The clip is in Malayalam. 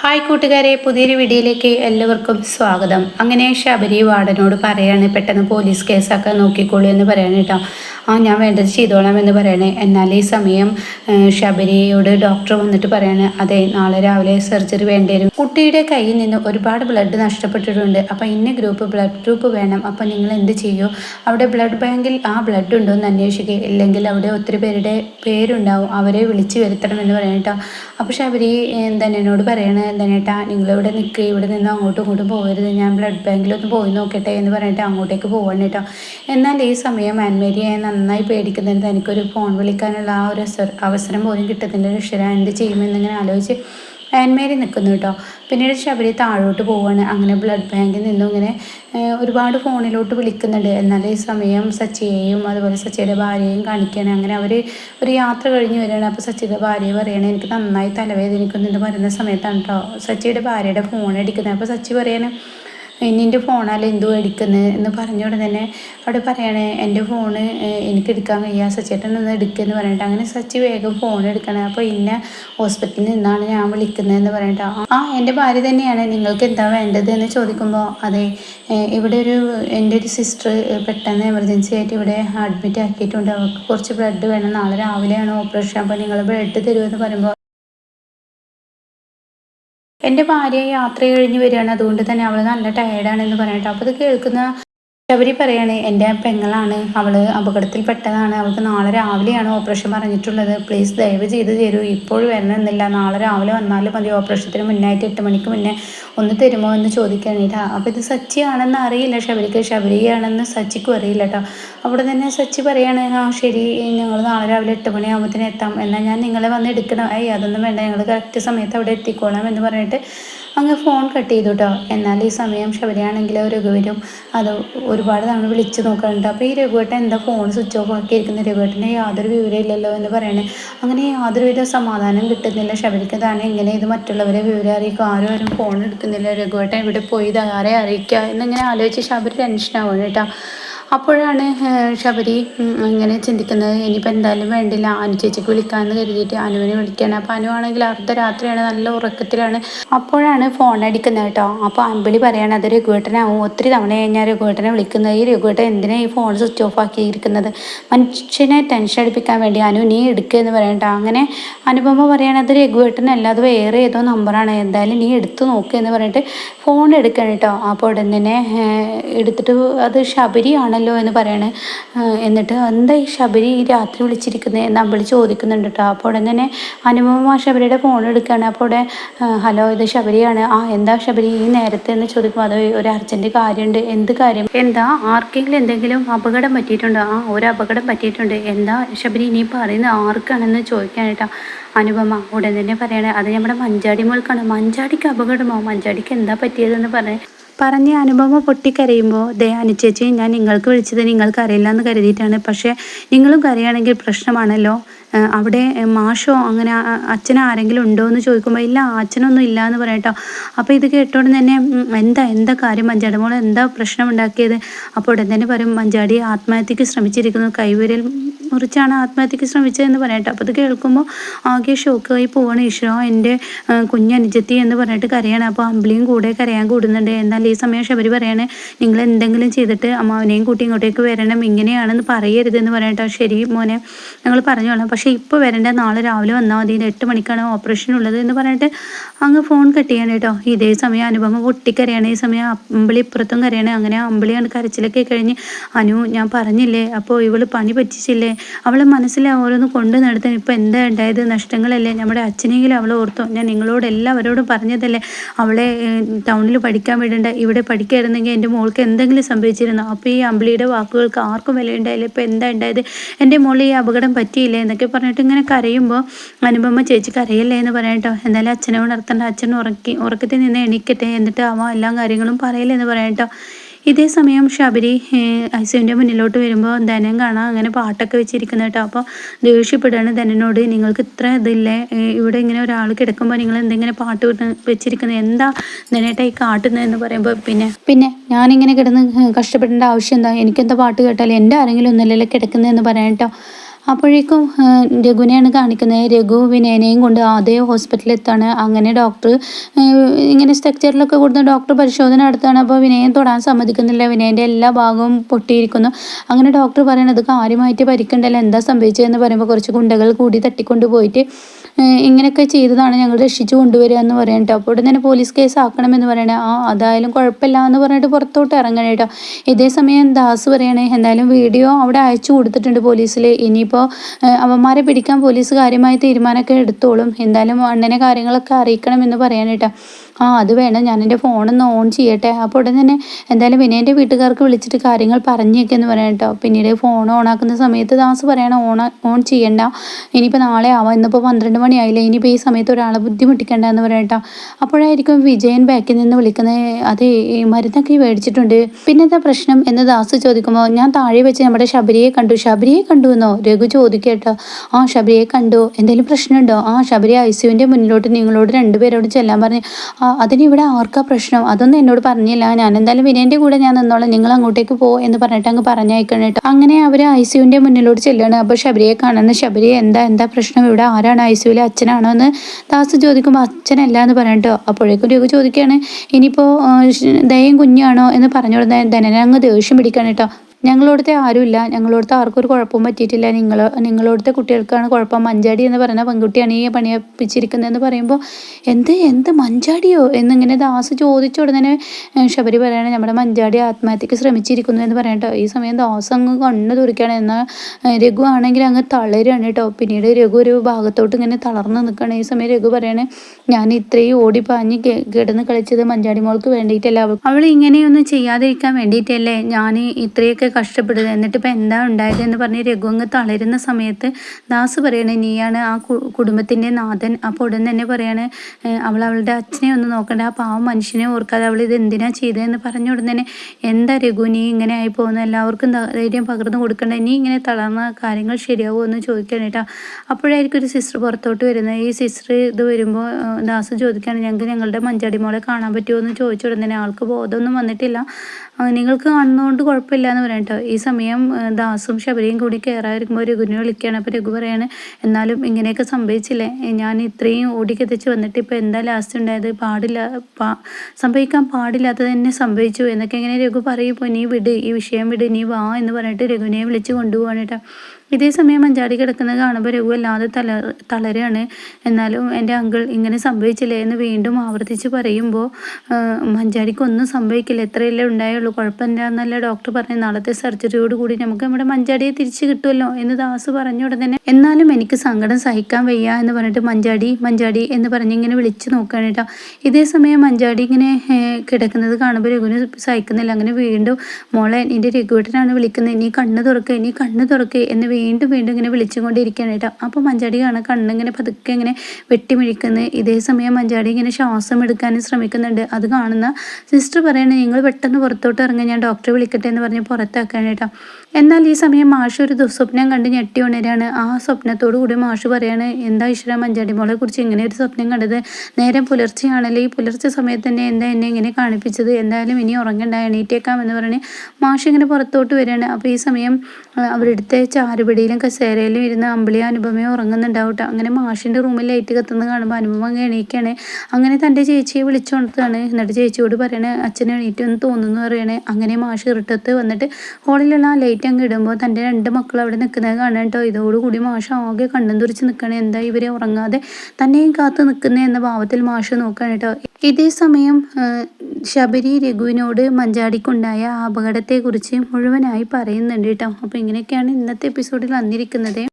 ഹായ് കൂട്ടുകാരെ പുതിയൊരു വീഡിയോയിലേക്ക് എല്ലാവർക്കും സ്വാഗതം. അങ്ങനെ ശബരി വാർഡനോട് പറയാണ് പെട്ടെന്ന് പോലീസ് കേസൊക്കെ നോക്കിക്കോളൂ എന്ന് പറയണേ കേട്ടോ. ആ ഞാൻ വേണ്ടത് ചെയ്തോളാം എന്ന് പറയണേ. എന്നാൽ ഈ സമയം ശബരിയോട് ഡോക്ടർ വന്നിട്ട് പറയാണ് അതെ നാളെ രാവിലെ സർജറി വേണ്ടി വരും. കുട്ടിയുടെ കയ്യിൽ നിന്ന് ഒരുപാട് ബ്ലഡ് നഷ്ടപ്പെട്ടിട്ടുണ്ട്. അപ്പോൾ ഇന്ന ഗ്രൂപ്പ് ബ്ലഡ് ഗ്രൂപ്പ് വേണം. അപ്പോൾ നിങ്ങൾ എന്ത് ചെയ്യൂ? അവിടെ ബ്ലഡ് ബാങ്കിൽ ആ ബ്ലഡ് ഉണ്ടോ എന്ന് അന്വേഷിക്കുക ഇല്ലെങ്കിൽ അവിടെ ഒത്തിരി പേരുടെ പേരുണ്ടാവും. അവരെ വിളിച്ച് വരുത്തണം എന്ന് പറയണം കേട്ടോ. അപ്പോൾ ശബരി എന്താണ് എന്നോട് പറയണ എന്താണേട്ടാ നിങ്ങളിവിടെ നിൽക്കുക ഇവിടെ നിന്ന് അങ്ങോട്ടും ഇങ്ങോട്ടും പോകരുത്. ഞാൻ ബ്ലഡ് ബാങ്കിലൊന്ന് പോയി നോക്കട്ടെ എന്ന് പറഞ്ഞിട്ട് അങ്ങോട്ടേക്ക് പോകണം കേട്ടോ. എന്നാൽ ഈ സമയം ആൻമേരിയെ നന്നായി പേടിക്കുന്നുണ്ട് തനിക്കൊരു ഫോൺ വിളിക്കാനുള്ള ആ ഒരു അവസരം പോലും കിട്ടുന്നില്ല രക്ഷരാ എന്ത് ചെയ്യുമെന്നിങ്ങനെ ആലോചിച്ച് ആൻമേരി നിൽക്കുന്നു കേട്ടോ. പിന്നീട് ശബരി താഴോട്ട് പോവാണ്. അങ്ങനെ ബ്ലഡ് ബാങ്കിൽ നിന്നും ഇങ്ങനെ ഒരുപാട് ഫോണിലോട്ട് വിളിക്കുന്നുണ്ട്. എന്നാൽ ഈ സമയം സച്ചിയെയും അതുപോലെ സച്ചിയുടെ ഭാര്യയെയും കാണിക്കുകയാണ്. അങ്ങനെ അവർ ഒരു യാത്ര കഴിഞ്ഞ് വരികയാണ്. അപ്പോൾ സച്ചിയുടെ ഭാര്യ പറയണേ എനിക്ക് നന്നായി തലവേദനിക്കുന്നുണ്ട്. വരുന്ന സമയത്താണ് കേട്ടോ സച്ചിയുടെ ഭാര്യയുടെ ഫോൺ അടിക്കുന്നത്. അപ്പോൾ സച്ചി പറയണേ നിന്റെ ഫോണാൽ എന്തോ എടുക്കുന്നത് എന്ന് പറഞ്ഞോടെ തന്നെ അവിടെ പറയണേ എന്റെ ഫോണ് എനിക്ക് എടുക്കാൻ കഴിയാ സച്ചേട്ടൻ ഒന്ന് എടുക്കുമെന്ന് പറഞ്ഞിട്ട്. അങ്ങനെ സച്ചി വേഗം ഫോൺ എടുക്കണേ. അപ്പോൾ ഇന്ന ഹോസ്പിറ്റലിൽ നിന്നാണ് ഞാൻ വിളിക്കുന്നതെന്ന് പറഞ്ഞിട്ട്. ആ എന്റെ ഭാര്യ തന്നെയാണ്. നിങ്ങൾക്ക് എന്താ വേണ്ടത്? എന്ന് ചോദിക്കുമ്പോൾ അതെ ഇവിടെ ഒരു എന്റെ ഒരു സിസ്റ്റർ പെട്ടെന്ന് എമർജൻസി ആയിട്ട് ഇവിടെ അഡ്മിറ്റ് ആക്കിയിട്ടുണ്ട്. അവർക്ക് കുറച്ച് ബ്ലഡ് വേണം. നാളെ രാവിലെയാണ് ഓപ്പറേഷൻ. അപ്പോൾ നിങ്ങൾ ബ്ലഡ് തരുമെന്ന് പറയുമ്പോൾ എന്റെ ഭാര്യ യാത്ര കഴിഞ്ഞ് വരികയാണ്. അതുകൊണ്ട് തന്നെ അവൾ നല്ല ടയേർഡാണെന്ന് പറഞ്ഞിട്ട്. അപ്പോൾ ഇത് കേൾക്കുന്ന ശബരി പറയാണ് എന്റെ പെങ്ങളാണ്. അവൾ അപകടത്തിൽപ്പെട്ടതാണ്. അവൾക്ക് നാളെ രാവിലെയാണ് ഓപ്പറേഷൻ പറഞ്ഞിട്ടുള്ളത്. പ്ലീസ് ദയവ് ചെയ്ത് തരൂ. ഇപ്പോൾ വരണമെന്നില്ല. നാളെ രാവിലെ വന്നാലും മതി. ഓപ്പറേഷത്തിന് മുന്നായിട്ട് എട്ട് മണിക്ക് മുന്നേ ഒന്ന് തരുമോ എന്ന് ചോദിക്കാനായിട്ട് അപ്പോൾ ഇത് സച്ചിയാണെന്ന് അറിയില്ല. ശബരിക്ക് ശബരിയാണെന്ന് സച്ചിക്കും അറിയില്ല കേട്ടോ. അവിടെ തന്നെ സച്ചി പറയാണ് ആ ശരി. ഞങ്ങൾ നാളെ രാവിലെ എട്ട് മണിയാകുമ്പോഴത്തേന് എത്താം. എന്നാൽ ഞാൻ നിങ്ങളെ വന്ന് എടുക്കണം ഏയ് അതൊന്നും വേണ്ട. ഞങ്ങൾ കറക്റ്റ് സമയത്ത് അവിടെ എത്തിക്കോളാം എന്ന് പറഞ്ഞിട്ട് അങ്ങ് ഫോൺ കട്ട് ചെയ്തു കേട്ടോ എന്നാൽ ഈ സമയം ശബരിയാണെങ്കിൽ രഘുവിനും അത് ഒരുപാട് തവണ വിളിച്ചു നോക്കാറുണ്ട്. അപ്പോൾ ഈ രഘുവേട്ടൻ എന്താ ഫോൺ സ്വിച്ച് ഓഫ് ആക്കിയിരിക്കുന്ന രഘുവേട്ടന്റെ യാതൊരു വിവരം ഇല്ലല്ലോ എന്ന് പറയണേ. അങ്ങനെ യാതൊരുവിധ സമാധാനം കിട്ടുന്നില്ല. ശബരിക്ക് താൻ എങ്ങനെ ഇത് മറ്റുള്ളവരെ വിവരം അറിയിക്കും? ആരും ആരും ഫോൺ എടുക്കുന്നില്ല. രഘുവേട്ടൻ ഇവിടെ പോയി? ഇത് ആരെ അറിയിക്കുക? എന്നിങ്ങനെ ആലോചിച്ച് ശബരി ടെൻഷനാവുന്നു കേട്ടോ. അപ്പോഴാണ് ശബരി ഇങ്ങനെ ചിന്തിക്കുന്നത്. ഇനിയിപ്പോൾ എന്തായാലും വേണ്ടില്ല. അനു ചേച്ചിക്ക് വിളിക്കാമെന്ന് കരുതിയിട്ട് അനുവിനെ വിളിക്കുകയാണ് അപ്പോൾ അനുവാണെങ്കിൽ അർദ്ധരാത്രിയാണ് നല്ല ഉറക്കത്തിലാണ്. അപ്പോഴാണ് ഫോൺ അടിക്കുന്നത് കേട്ടോ. അപ്പോൾ അമ്പിളി പറയാണ് അത് രഘുവേട്ടനാവും. ഒത്തിരി തവണ കഴിഞ്ഞാൽ രഘുവേട്ടനെ വിളിക്കുന്നത് ഈ രഘുവേട്ടൻ എന്തിനാണ് ഈ ഫോൺ സ്വിച്ച് ഓഫ് ആക്കിയിരിക്കുന്നത്? മനുഷ്യനെ ടെൻഷൻ അടിപ്പിക്കാൻ വേണ്ടി അനു നീ എടുക്കുക എന്ന് പറയണ്ട. അങ്ങനെ അനുപമ പറയാണ് അത് രഘുവേട്ടനല്ല അത് വേറെ ഏതോ നമ്പറാണ് എന്തായാലും നീ എടുത്തു നോക്കുക എന്ന് പറഞ്ഞിട്ട് ഫോൺ എടുക്കണം കേട്ടോ. അപ്പോൾ ഉടൻ തന്നെ എടുത്തിട്ട് അത് ശബരിയാണല്ലോ എന്ന് പറയണേ. എന്നിട്ട് എന്താ ഈ ശബരി ഈ രാത്രി വിളിച്ചിരിക്കുന്നത് എന്ന് അമ്പിളി ചോദിക്കുന്നുണ്ട് കേട്ടോ അപ്പോൾ ഉടൻ തന്നെ അനുപമ ശബരിയുടെ ഫോൺ എടുക്കുകയാണ് അപ്പോൾ ഇവിടെ ഹലോ ഇത് ശബരിയാണ്. ആ എന്താ ശബരി ഈ നേരത്തെ എന്ന് ചോദിക്കുമ്പോൾ അത് ഒരു അർജന്റ് കാര്യമുണ്ട് എന്ത് കാര്യം? എന്താ ആർക്കെങ്കിലും എന്തെങ്കിലും അപകടം പറ്റിയിട്ടുണ്ടോ? ആ ഒരു അപകടം പറ്റിയിട്ടുണ്ട്. എന്താ ശബരി ഇനി പറയുന്നത് ആർക്കാണെന്ന് ചോദിക്കാനായിട്ടാ അനുപമ. ഉടൻ തന്നെ പറയണേ അത് നമ്മുടെ മഞ്ചാടി മോൾക്കാണ്. മഞ്ചാടിക്ക് അപകടമോ? മഞ്ചാടിക്ക് എന്താ പറ്റിയതെന്ന് പറഞ്ഞ് പറഞ്ഞ് അനുഭവം പൊട്ടിക്കരയുമ്പോൾ ദേ അനുചേച്ചി ഞാൻ നിങ്ങൾക്ക് വിളിച്ചത് നിങ്ങൾക്ക് അറിയില്ല എന്ന് കരുതിയിട്ടാണ്. പക്ഷേ നിങ്ങളും കരയാണെങ്കിൽ പ്രശ്നമാണല്ലോ. അവിടെ മാഷോ അങ്ങനെ അച്ഛനോ ആരെങ്കിലും ഉണ്ടോ എന്ന് ചോദിക്കുമ്പോൾ ഇല്ല അച്ഛനൊന്നും ഇല്ല എന്ന് പറയട്ടോ അപ്പോൾ ഇത് കേട്ടോടെ തന്നെ എന്താ എന്താ കാര്യം മഞ്ചാടി? മോൾ എന്താ പ്രശ്നം ഉണ്ടാക്കിയത്? അപ്പോൾ ഉടൻ തന്നെ പറയും മഞ്ചാടി ആത്മഹത്യക്ക് ശ്രമിച്ചിരിക്കുന്നു. കൈവിരൽ മുറിച്ചാണ് ആത്മഹത്യക്ക് ശ്രമിച്ചതെന്ന് പറയട്ടെ അപ്പോൾ ഇത് കേൾക്കുമ്പോൾ ആകെ ഷോക്കായി പോവാണ് ഈശ്വരോ എന്റെ കുഞ്ഞനുജത്തി എന്ന് പറഞ്ഞിട്ട് കരയാണ്. അപ്പോൾ അമ്പിളിയും കൂടെ കരയാൻ കൂടുന്നുണ്ട്. എന്നാൽ ഈ സമയം ശബരി പറയാണ് നിങ്ങൾ എന്തെങ്കിലും ചെയ്തിട്ട് അമ്മാവനെയും കൂട്ടി ഇങ്ങോട്ടേക്ക് വരണം. ഇങ്ങനെയാണെന്ന് പറയരുതെന്ന് പറയട്ടോ ശരി മോനെ ഞങ്ങൾ പറഞ്ഞോളാം. പക്ഷേ ഇപ്പോൾ വരേണ്ട നാളെ രാവിലെ വന്നാൽ മതി. എട്ട് മണിക്കാണ് ഓപ്പറേഷൻ ഉള്ളത് എന്ന് പറഞ്ഞിട്ട് അങ്ങ് ഫോൺ കട്ട് ചെയ്യാൻ കേട്ടോ. ഇതേ സമയം അനുപമ പൊട്ടിക്കരയാണ്. ഈ സമയം അമ്പിളി ഇപ്പുറത്തും കരയാണ്. അങ്ങനെ അമ്പിളിയാണ് കരച്ചിലൊക്കെ കഴിഞ്ഞ് അനു ഞാൻ പറഞ്ഞില്ലേ? അപ്പോൾ ഇവൾ പണി പറ്റിച്ചില്ലേ? അവളെ മനസ്സിൽ ഓരോന്ന് കൊണ്ടു നടത്താൻ ഇപ്പോൾ എന്താ ഉണ്ടായത്? നഷ്ടങ്ങളല്ലേ? നമ്മുടെ അച്ഛനെങ്കിലും അവളെ ഓർത്തോ. ഞാൻ നിങ്ങളോട് എല്ലാവരോടും പറഞ്ഞതല്ലേ? അവളെ ടൗണിൽ പഠിക്കാൻ വിടണ്ട. ഇവിടെ പഠിക്കായിരുന്നെങ്കിൽ എന്റെ മോൾക്ക് എന്തെങ്കിലും സംഭവിച്ചിരുന്നു? അപ്പോൾ ഈ അമ്പിളിയുടെ വാക്കുകൾക്ക് ആർക്കും വിലയുണ്ടായില്ല ഇപ്പോൾ എന്താ ഉണ്ടായത്? എന്റെ മോളിൽ ഈ അപകടം പറ്റിയില്ലേ? എന്നൊക്കെ പറഞ്ഞിട്ട് ഇങ്ങനെ കരയുമ്പോൾ അനുപമ ചേച്ചി കരയല്ലേ? എന്ന് പറയട്ടോ എന്തായാലും അച്ഛനെ ഉണർത്തണ്ട. അച്ഛൻ ഉറക്കി ഉറക്കത്തിൽ നിന്ന് എണീക്കട്ടെ. എന്നിട്ട് അവ എല്ലാ കാര്യങ്ങളും പറയില്ല? എന്ന് പറയട്ടോ ഇതേ സമയം ശബരി ഐസുവിന്റെ മുന്നിലോട്ട് വരുമ്പോൾ ധനം കാണാം അങ്ങനെ പാട്ടൊക്കെ വെച്ചിരിക്കുന്ന കേട്ടോ അപ്പോൾ ദേഷ്യപ്പെടുകയാണ് ധനനോട് നിങ്ങൾക്ക് ഇത്ര ഇതില്ലേ? ഇവിടെ ഇങ്ങനെ ഒരാൾ കിടക്കുമ്പോൾ നിങ്ങൾ എന്തെങ്കിലും പാട്ട് വെച്ചിരിക്കുന്നത് എന്താ ധനേട്ടാ ഈ കാട്ടുന്നതെന്ന് പറയുമ്പോൾ പിന്നെ പിന്നെ ഞാനിങ്ങനെ കിടന്ന് കഷ്ടപ്പെടേണ്ട ആവശ്യം എന്താ? എനിക്കെന്താ പാട്ട് കേട്ടാൽ എന്റെ ആരെങ്കിലും ഒന്നല്ലല്ലോ കിടക്കുന്നതെന്ന് പറയാം കേട്ടോ അപ്പോഴേക്കും രഘുവിനെയാണ് കാണിക്കുന്നത്. രഘു വിനയനെയും കൊണ്ട് അതേ ഹോസ്പിറ്റലിൽ എത്താണ്. അങ്ങനെ ഡോക്ടർ ഇങ്ങനെ സ്ട്രക്ചറിലൊക്കെ കൊടുത്ത് ഡോക്ടർ പരിശോധന നടത്താണ് അപ്പോൾ വിനയൻ തൊടാൻ സമ്മതിക്കുന്നില്ല. വിനയന്റെ എല്ലാ ഭാഗവും പൊട്ടിയിരിക്കുന്നു. അങ്ങനെ ഡോക്ടർ പറയണത് കാര്യമായിട്ട് പരിക്കണ്ടല്ലോ. എന്താ സംഭവിച്ചതെന്ന് പറയുമ്പോൾ കുറച്ച് ഗുണ്ടകൾ കൂടി തട്ടിക്കൊണ്ട് പോയിട്ട് ഇങ്ങനെയൊക്കെ ചെയ്തതാണ് ഞങ്ങൾ രക്ഷിച്ചു കൊണ്ടുവരിക എന്ന് പറയാം കേട്ടോ അപ്പോൾ തന്നെ പോലീസ് കേസ് ആക്കണമെന്ന് പറയണേ. ആ അതായാലും കുഴപ്പമില്ല എന്ന് പറഞ്ഞിട്ട് പുറത്തോട്ട് ഇറങ്ങണേ കേട്ടോ ഇതേ സമയം ദാസ് പറയണേ എന്തായാലും വീഡിയോ അവിടെ അയച്ചു കൊടുത്തിട്ടുണ്ട് പോലീസിൽ ഇനിയിപ്പോൾ അവന്മാരെ പിടിക്കാൻ പോലീസ് കാര്യമായി തീരുമാനമൊക്കെ എടുത്തോളും. എന്തായാലും അണ്ണനെ കാര്യങ്ങളൊക്കെ അറിയിക്കണം എന്ന് ആ അത് വേണം. ഞാൻ എന്റെ ഫോണൊന്ന് ഓൺ ചെയ്യട്ടെ. അപ്പോൾ ഉടൻ തന്നെ എന്തായാലും വിനയന്റെ വീട്ടുകാർക്ക് വിളിച്ചിട്ട് കാര്യങ്ങൾ പറഞ്ഞേക്കെന്ന് പറയാം കേട്ടോ. പിന്നീട് ഫോൺ ഓണാക്കുന്ന സമയത്ത് ദാസ് പറയണം ഓൺ ഓൺ ചെയ്യണ്ട. ഇനിയിപ്പോൾ നാളെ ആവാം. ഇന്നിപ്പോൾ പന്ത്രണ്ട് മണിയായില്ലേ. ഇനിയിപ്പോൾ ഈ സമയത്ത് ഒരാളെ ബുദ്ധിമുട്ടിക്കണ്ട എന്ന് പറയാം കേട്ടോ. അപ്പോഴായിരിക്കും വിജയൻ ബാക്കിൽ നിന്ന് വിളിക്കുന്നത് അതെ മരുന്നൊക്കെ മേടിച്ചിട്ടുണ്ട്. പിന്നെന്താ പ്രശ്നം എന്ന് ദാസ് ചോദിക്കുമ്പോൾ ഞാൻ താഴെ വെച്ച് നമ്മുടെ ശബരിയെ കണ്ടു. ശബരിയെ കണ്ടു എന്നോ? രഘു ചോദിക്കട്ടോ ആ ശബരിയെ കണ്ടു. എന്തെങ്കിലും പ്രശ്നമുണ്ടോ? ആ ശബരി ഐ സിയുവിന്റെ മുന്നിലോട്ട് നിങ്ങളോട് രണ്ടുപേരോട് ചെല്ലാൻ പറഞ്ഞ്. അതിനിവിടെ ആർക്കാ പ്രശ്നം? അതൊന്നും എന്നോട് പറഞ്ഞില്ല. ഞാൻ എന്തായാലും വിനയന്റെ കൂടെ ഞാൻ നിന്നോളാം. നിങ്ങൾ അങ്ങോട്ടേക്ക് പോ എന്ന് പറഞ്ഞിട്ട് അങ്ങ് പറഞ്ഞയക്കണം കേട്ടോ അങ്ങനെ അവർ ഐ സിയുവിന്റെ മുന്നിലോട്ട് ചെല്ലുകയാണ്. അപ്പോൾ ശബരിയെ കാണുന്ന. ശബരി എന്താ എന്താ പ്രശ്നം? ഇവിടെ ആരാണ് ഐ സിയുവിലെ അച്ഛനാണോ എന്ന് ദാസ് ചോദിക്കുമ്പോൾ അച്ഛനല്ല എന്ന് പറഞ്ഞിട്ടോ അപ്പോഴേക്കും രഘു ചോദിക്കുകയാണ്. ഇനിയിപ്പോൾ ദയം കുഞ്ഞാണോ? എന്ന് പറഞ്ഞു കൊടുത്ത ധനനെ അങ്ങ് ദേഷ്യം പിടിക്കണം കേട്ടോ. ഞങ്ങളോടത്തെ ആരുമില്ല. ഞങ്ങളോടത്തെ ആർക്കും ഒരു കുഴപ്പവും പറ്റിയിട്ടില്ല. നിങ്ങൾ നിങ്ങളോടത്തെ കുട്ടികൾക്കാണ് കുഴപ്പം. മഞ്ചാടി എന്ന് പറയുന്ന പെൺകുട്ടിയാണ് ഈ പണിയപ്പിച്ചിരിക്കുന്നതെന്ന് പറയുമ്പോൾ എന്ത് എന്ത് മഞ്ചാടിയോ? എന്നിങ്ങനെ ദാസ് ചോദിച്ച ഉടനെ ശബരി പറയുകയാണ് നമ്മുടെ മഞ്ചാടി ആത്മഹത്യക്ക് ശ്രമിച്ചിരിക്കുന്നു എന്ന് പറയട്ടോ ഈ സമയം ദാസ് അങ്ങ് കണ്ണ് തുറിക്കുകയാണ് എന്നാൽ രഘു ആണെങ്കിൽ അങ്ങ് തളരുകയാണ് കേട്ടോ പിന്നീട് രഘു ഒരു ഭാഗത്തോട്ട് ഇങ്ങനെ തളർന്ന് നിൽക്കുകയാണ് ഈ സമയം രഘു പറയാണ് ഞാൻ ഇത്രയും ഓടി പാഞ്ഞ് കിടന്ന് കളിച്ചത് മഞ്ചാടി മോൾക്ക് വേണ്ടിയിട്ടല്ല? അവൾ ഇങ്ങനെയൊന്നും ചെയ്യാതിരിക്കാൻ വേണ്ടിയിട്ടല്ലേ? ഞാൻ ഇത്രയൊക്കെ കഷ്ടപ്പെടുക. എന്നിട്ട് ഇപ്പം എന്താ ഉണ്ടായത് എന്ന് പറഞ്ഞ് രഘു അങ്ങ് തളരുന്ന സമയത്ത് ദാസ് പറയണേ നീയാണ് ആ കുടുംബത്തിന്റെ നാഥൻ. അപ്പോൾ ഉടൻ തന്നെ പറയാണ് അവൾ അവളുടെ അച്ഛനെ ഒന്ന് നോക്കണ്ട. ആ പാവം മനുഷ്യനെ ഓർക്കാതെ അവൾ ഇത് എന്തിനാ ചെയ്തതെന്ന് പറഞ്ഞ ഉടൻ തന്നെ എന്താ രഘു നീ ഇങ്ങനെ ആയി പോകുന്ന എല്ലാവർക്കും ധൈര്യം പകർന്നു കൊടുക്കണ്ട? നീ ഇങ്ങനെ തളർന്ന കാര്യങ്ങൾ ശരിയാവുമോ എന്ന് ചോദിക്കാൻ കേട്ടോ. അപ്പോഴായിരിക്കും ഒരു സിസ്റ്റർ പുറത്തോട്ട് വരുന്നത്. ഈ സിസ്റ്റർ ഇത് വരുമ്പോൾ ദാസ് ചോദിക്കുകയാണ് ഞങ്ങൾക്ക് ഞങ്ങളുടെ മഞ്ചാടി മോളെ കാണാൻ പറ്റുമോ എന്ന് ചോദിച്ച ഉടൻ തന്നെ ആൾക്ക് ബോധമൊന്നും വന്നിട്ടില്ല. നിങ്ങൾക്ക് കാണുന്നതുകൊണ്ട് കുഴപ്പമില്ല എന്ന് പറയാം കേട്ടോ ഈ സമയം ദാസും ശബരിയും കൂടി കയറാതിരിക്കുമ്പോൾ രഘുവിനെ വിളിക്കുകയാണ്. അപ്പോൾ രഘു പറയാണ് എന്നാലും ഇങ്ങനെയൊക്കെ സംഭവിച്ചില്ലേ? ഞാൻ ഇത്രയും ഓടിക്കെത്തിച്ച് വന്നിട്ട് ഇപ്പോൾ എന്താ ലാസ്റ്റ് ഉണ്ടായത്? പാടില്ല പാ സംഭവിക്കാൻ പാടില്ലാത്തത് തന്നെ സംഭവിച്ചു എന്നൊക്കെ ഇങ്ങനെ രഘു പറയുമ്പോൾ നീ വിട് ഈ വിഷയം വിട് നീ വാ എന്ന് പറഞ്ഞിട്ട് രഘുവിനെ വിളിച്ച് കൊണ്ടുപോകാനായിട്ട് ഇതേ സമയം മഞ്ചാടി കിടക്കുന്നത് കാണുമ്പോൾ രഘു അല്ലാതെ തല തളരാണ്. എന്നാലും എന്റെ അങ്കിൾ ഇങ്ങനെ സംഭവിച്ചില്ലേ എന്ന് വീണ്ടും ആവർത്തിച്ച് പറയുമ്പോൾ മഞ്ചാടിക്കൊന്നും സംഭവിക്കില്ല. എത്രയല്ലേ ഉണ്ടായുള്ളൂ. കുഴപ്പമില്ല ഡോക്ടർ പറഞ്ഞു നാളത്തെ സർജറിയോട് കൂടി നമുക്ക് നമ്മുടെ മഞ്ചാടിയെ തിരിച്ചു കിട്ടുമല്ലോ എന്ന് ദാസ് പറഞ്ഞ ഉടനെ എന്നാലും എനിക്ക് സങ്കടം സഹിക്കാൻ വയ്യ എന്ന് പറഞ്ഞിട്ട് മഞ്ചാടി മഞ്ചാടി എന്ന് പറഞ്ഞ് ഇങ്ങനെ വിളിച്ചു നോക്കുകയാണ് കേട്ടോ. ഇതേ സമയം മഞ്ചാടി ഇങ്ങനെ കിടക്കുന്നത് കാണുമ്പോൾ രഘുവിന് സഹിക്കുന്നില്ല. അങ്ങനെ വീണ്ടും മോളെ എന്റെ രഘുവേട്ടനാണ് വിളിക്കുന്നത്. നീ കണ്ണ് തുറക്കുക നീ കണ്ണ് തുറക്കുക എന്ന് വീണ്ടും വീണ്ടും ഇങ്ങനെ വിളിച്ചുകൊണ്ടിരിക്കുകയാണ് കേട്ടോ. അപ്പോൾ മഞ്ചാടി കാണാൻ കണ്ണിങ്ങനെ പതുക്കെ ഇങ്ങനെ വെട്ടിമിഴിക്കുന്നത് ഇതേ സമയം മഞ്ചാടി ഇങ്ങനെ ശ്വാസം എടുക്കാനും ശ്രമിക്കുന്നുണ്ട്. അത് കാണുന്ന സിസ്റ്റർ പറയണേ നിങ്ങൾ പെട്ടെന്ന് പുറത്തോട്ട് ഇറങ്ങാൻ ഞാൻ ഡോക്ടറെ വിളിക്കട്ടെ എന്ന് പറഞ്ഞ് പുറത്താക്കാണ് കേട്ടോ. എന്നാൽ ഈ സമയം മാഷ് ഒരു ദുസ്വപ്നം കണ്ട് ഞെട്ടി ഉണരാണ്. ആ സ്വപ്നത്തോടു കൂടി മാഷ് പറയാണ് എന്താ ഈശ്വര മഞ്ചാടി മോളെ കുറിച്ച് ഇങ്ങനെ ഒരു സ്വപ്നം കണ്ടത്? നേരം പുലർച്ചെയാണല്ലോ? ഈ പുലർച്ചെ സമയത്ത് തന്നെ എന്താ എന്നെ ഇങ്ങനെ കാണിപ്പിച്ചത്? എന്തായാലും ഇനി ഉറങ്ങണ്ട എണീറ്റേക്കാം എന്ന് പറഞ്ഞ് മാഷ് ഇങ്ങനെ പുറത്തോട്ട് വരികയാണ്. അപ്പോൾ ഈ സമയം അവരെടുത്ത ചാരുപടിയിലും കസേരയിലും ഇരുന്ന് അമ്പിളി അനുപമയും ഉറങ്ങുന്നുണ്ടാവും കേട്ടോ അങ്ങനെ മാഷിന്റെ റൂമിൽ ലൈറ്റ് കത്തുന്നത് കാണുമ്പോൾ അനുപമ അങ്ങ് എണീക്കുകയാണ് അങ്ങനെ തന്റെ ചേച്ചിയെ വിളിച്ചുകൊണ്ടതാണ് എന്നിട്ട് ചേച്ചിയോട് പറയണേ അച്ഛൻ എണീറ്റൊന്ന് തോന്നുന്നു പറയണേ. അങ്ങനെ മാഷ് ഇറിട്ടത്ത് വന്നിട്ട് ഹോളിലുള്ള ആ ലൈറ്റ് അങ്ങ് ഇടുമ്പോൾ തന്റെ രണ്ട് മക്കൾ അവിടെ നിൽക്കുന്നത് കാണാൻ കേട്ടോ ഇതോടുകൂടി മാഷ് ആകെ കണ്ണും തുറിച്ച് നിൽക്കണേ എന്താ ഇവരെ ഉറങ്ങാതെ തന്നെയും കാത്ത് നിൽക്കുന്നേ എന്ന ഭാവത്തിൽ മാഷ് നോക്കുകയാണ് കേട്ടോ ഇതേ സമയം ശബരി രഘുവിനോട് മഞ്ചാടിക്കുണ്ടായ അപകടത്തെക്കുറിച്ച് മുഴുവനായി പറയുന്നുണ്ട് കേട്ടോ അപ്പോൾ ഇങ്ങനെയൊക്കെയാണ് ഇന്നത്തെ എപ്പിസോഡിൽ വന്നിരിക്കുന്നത്